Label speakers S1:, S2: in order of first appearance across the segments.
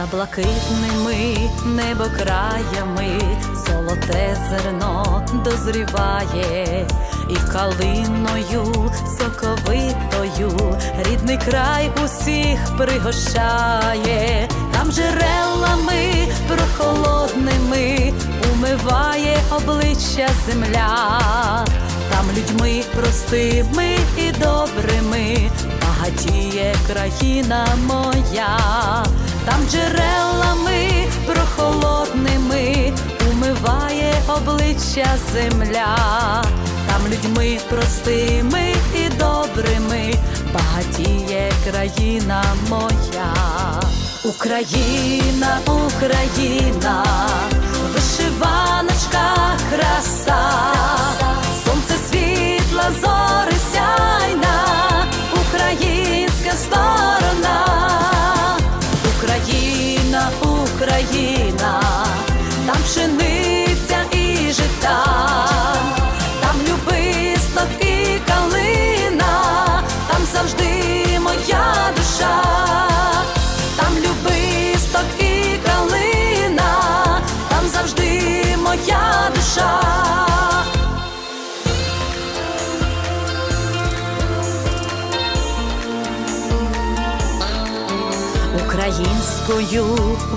S1: За блакитними небокраями. Золоте зерно дозріває, і калиною соковитою. Рідний край усіх пригощає, там джерелами прохолодними умиває обличчя земля, там людьми простими і добрими багатіє країна моя, там джерелами обличчя земля, там людьми простими і добрими. Багатіє країна моя, Україна, Україна, вишиваночка, краса, сонце світла, зори сяйна, українська сторона, Україна, Україна, там пшениця Українською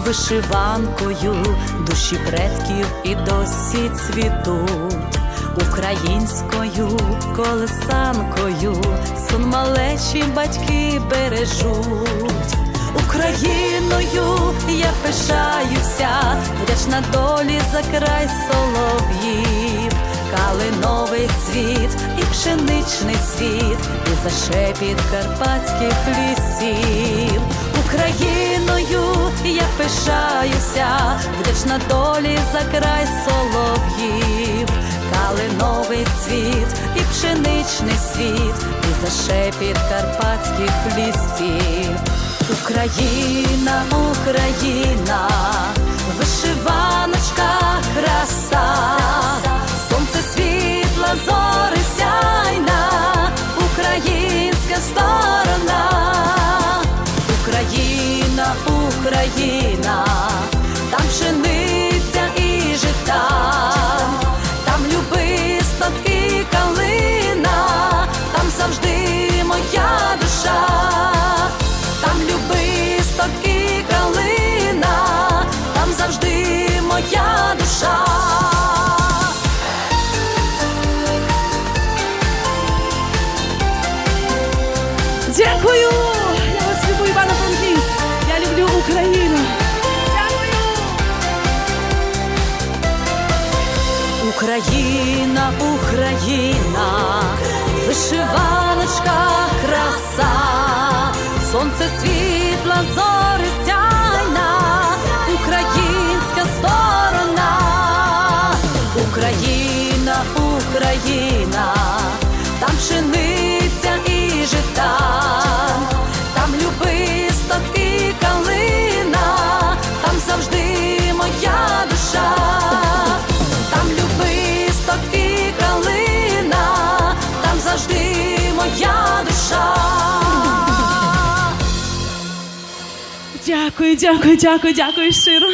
S1: вишиванкою душі предків і досі цвітуть, українською колесанкою сон малечі батьки бережуть, Україною я пишаюся, вдячна долі за край солов'їв, калиновий цвіт пшеничний світ, і за шепіт карпатських лісів. Україною я пишаюся, вдячна долі за край солов'їв, калиновий цвіт і пшеничний світ, і за шепіт карпатських лісів. Україна, Україна,
S2: Дякую! Я вас люблю, Івана Франківськ! Я люблю Україну! Дякую!
S1: Україна, Україна, вишиваночка, краса, сонце світла, зори
S2: Дякую, дякую, дякую, дякую щиро.